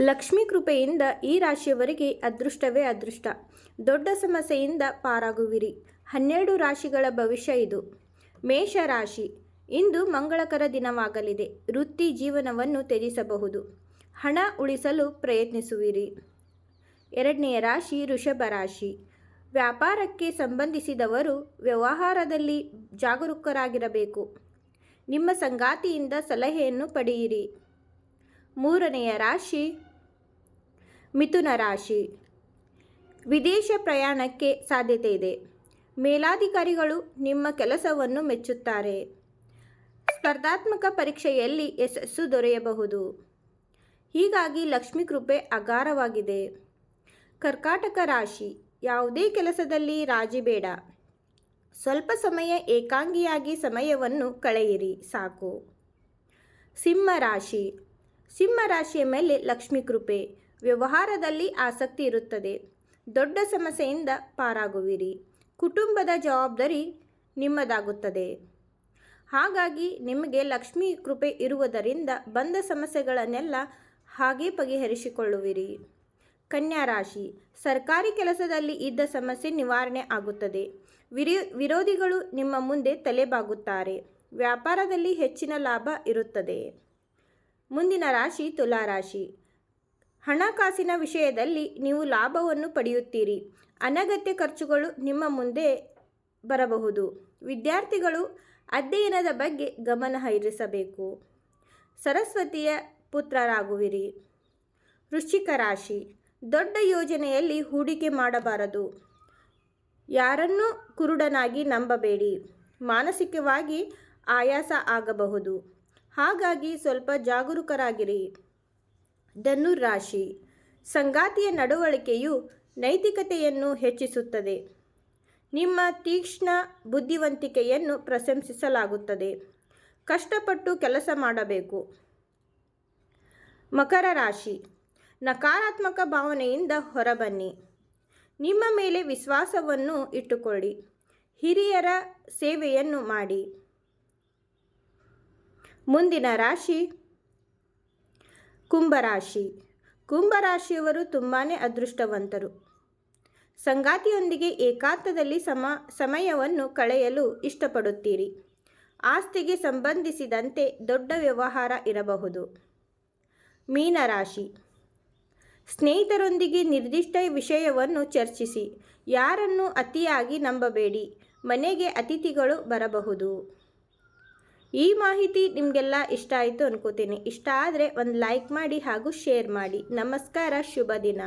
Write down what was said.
ಲಕ್ಷ್ಮೀ ಕೃಪೆಯಿಂದ ಈ ರಾಶಿಯವರಿಗೆ ಅದೃಷ್ಟವೇ ಅದೃಷ್ಟ. ದೊಡ್ಡ ಸಮಸ್ಯೆಯಿಂದ ಪಾರಾಗುವಿರಿ. ಹನ್ನೆರಡು ರಾಶಿಗಳ ಭವಿಷ್ಯ ಇದು. ಮೇಷ ರಾಶಿ ಇಂದು ಮಂಗಳಕರ ದಿನವಾಗಲಿದೆ. ವೃತ್ತಿ ಜೀವನವನ್ನು ತ್ಯಜಿಸಬಹುದು. ಹಣ ಉಳಿಸಲು ಪ್ರಯತ್ನಿಸುವಿರಿ. ಎರಡನೆಯ ರಾಶಿ ಋಷಭ ರಾಶಿ. ವ್ಯಾಪಾರಕ್ಕೆ ಸಂಬಂಧಿಸಿದವರು ವ್ಯವಹಾರದಲ್ಲಿ ಜಾಗರೂಕರಾಗಿರಬೇಕು. ನಿಮ್ಮ ಸಂಗಾತಿಯಿಂದ ಸಲಹೆಯನ್ನು ಪಡೆಯಿರಿ. ಮೂರನೆಯ ರಾಶಿ ಮಿಥುನ ರಾಶಿ. ವಿದೇಶ ಪ್ರಯಾಣಕ್ಕೆ ಸಾಧ್ಯತೆ ಇದೆ. ಮೇಲಾಧಿಕಾರಿಗಳು ನಿಮ್ಮ ಕೆಲಸವನ್ನು ಮೆಚ್ಚುತ್ತಾರೆ. ಸ್ಪರ್ಧಾತ್ಮಕ ಪರೀಕ್ಷೆಯಲ್ಲಿ ಯಶಸ್ಸು ದೊರೆಯಬಹುದು. ಹೀಗಾಗಿ ಲಕ್ಷ್ಮೀ ಕೃಪೆ ಅಗಾರವಾಗಿದೆ. ಕರ್ಕಾಟಕ ರಾಶಿ. ಯಾವುದೇ ಕೆಲಸದಲ್ಲಿ ರಾಜಿ ಬೇಡ. ಸ್ವಲ್ಪ ಸಮಯ ಏಕಾಂಗಿಯಾಗಿ ಸಮಯವನ್ನು ಕಳೆಯಿರಿ, ಸಾಕು. ಸಿಂಹ ರಾಶಿ. ಸಿಂಹ ರಾಶಿಯ ಮೇಲೆ ಲಕ್ಷ್ಮೀ ಕೃಪೆ. ವ್ಯವಹಾರದಲ್ಲಿ ಆಸಕ್ತಿ ಇರುತ್ತದೆ. ದೊಡ್ಡ ಸಮಸ್ಯೆಯಿಂದ ಪಾರಾಗುವಿರಿ. ಕುಟುಂಬದ ಜವಾಬ್ದಾರಿ ನಿಮ್ಮದಾಗುತ್ತದೆ. ಹಾಗಾಗಿ ನಿಮಗೆ ಲಕ್ಷ್ಮೀ ಕೃಪೆ ಇರುವುದರಿಂದ ಬಂದ ಸಮಸ್ಯೆಗಳನ್ನೆಲ್ಲ ಹಾಗೆ ಬಗೆಹರಿಸಿಕೊಳ್ಳುವಿರಿ. ಕನ್ಯಾ ರಾಶಿ. ಸರ್ಕಾರಿ ಕೆಲಸದಲ್ಲಿ ಇದ್ದ ಸಮಸ್ಯೆ ನಿವಾರಣೆ ಆಗುತ್ತದೆ. ವಿರಿ, ವಿರೋಧಿಗಳು ನಿಮ್ಮ ಮುಂದೆ ತಲೆಬಾಗುತ್ತಾರೆ. ವ್ಯಾಪಾರದಲ್ಲಿ ಹೆಚ್ಚಿನ ಲಾಭ ಇರುತ್ತದೆ. ಮುಂದಿನ ರಾಶಿ ತುಲಾ ರಾಶಿ ಹಣಕಾಸಿನ ವಿಷಯದಲ್ಲಿ ನೀವು ಲಾಭವನ್ನು ಪಡೆಯುತ್ತೀರಿ. ಅನಗತ್ಯ ಖರ್ಚುಗಳು ನಿಮ್ಮ ಮುಂದೆ ಬರಬಹುದು. ವಿದ್ಯಾರ್ಥಿಗಳು ಅಧ್ಯಯನದ ಬಗ್ಗೆ ಗಮನ ಹರಿಸಬೇಕು. ಸರಸ್ವತಿಯ ಪುತ್ರರಾಗುವಿರಿ. ವೃಶ್ಚಿಕ ರಾಶಿ. ದೊಡ್ಡ ಯೋಜನೆಯಲ್ಲಿ ಹೂಡಿಕೆ ಮಾಡಬಾರದು. ಯಾರನ್ನೂ ಕುರುಡನಾಗಿ ನಂಬಬೇಡಿ. ಮಾನಸಿಕವಾಗಿ ಆಯಾಸ ಆಗಬಹುದು. ಹಾಗಾಗಿ ಸ್ವಲ್ಪ ಜಾಗರೂಕರಾಗಿರಿ. ಧನುರ್ ರಾಶಿ. ಸಂಗಾತಿಯ ನಡವಳಿಕೆಯು ನೈತಿಕತೆಯನ್ನು ಹೆಚ್ಚಿಸುತ್ತದೆ. ನಿಮ್ಮ ತೀಕ್ಷ್ಣ ಬುದ್ಧಿವಂತಿಕೆಯನ್ನು ಪ್ರಶಂಸಿಸಲಾಗುತ್ತದೆ. ಕಷ್ಟಪಟ್ಟು ಕೆಲಸ ಮಾಡಬೇಕು. ಮಕರ ರಾಶಿ. ನಕಾರಾತ್ಮಕ ಭಾವನೆಯಿಂದ ಹೊರಬನ್ನಿ. ನಿಮ್ಮ ಮೇಲೆ ವಿಶ್ವಾಸವನ್ನು ಇಟ್ಟುಕೊಳ್ಳಿ. ಹಿರಿಯರ ಸೇವೆಯನ್ನು ಮಾಡಿ. ಮುಂದಿನ ರಾಶಿ. ಕುಂಭರಾಶಿ. ಕುಂಭರಾಶಿಯವರು ತುಂಬಾ ಅದೃಷ್ಟವಂತರು. ಸಂಗಾತಿಯೊಂದಿಗೆ ಏಕಾಂತದಲ್ಲಿ ಸಮ, ಸಮಯವನ್ನು ಕಳೆಯಲು ಇಷ್ಟಪಡುತ್ತೀರಿ. ಆಸ್ತಿಗೆ ಸಂಬಂಧಿಸಿದಂತೆ ದೊಡ್ಡ ವ್ಯವಹಾರ ಇರಬಹುದು. ಮೀನರಾಶಿ. ಸ್ನೇಹಿತರೊಂದಿಗೆ ನಿರ್ದಿಷ್ಟ ವಿಷಯವನ್ನು ಚರ್ಚಿಸಿ. ಯಾರನ್ನು ಅತಿಯಾಗಿ ನಂಬಬೇಡಿ. ಮನೆಗೆ ಅತಿಥಿಗಳು ಬರಬಹುದು. ಈ ಮಾಹಿತಿ ನಿಮಗೆಲ್ಲ ಇಷ್ಟ ಆಯಿತು ಅನ್ಕೋತೀನಿ. ಇಷ್ಟ ಆದರೆ ಒಂದು ಲೈಕ್ ಮಾಡಿ ಹಾಗೂ ಶೇರ್ ಮಾಡಿ. ನಮಸ್ಕಾರ, ಶುಭ ದಿನ.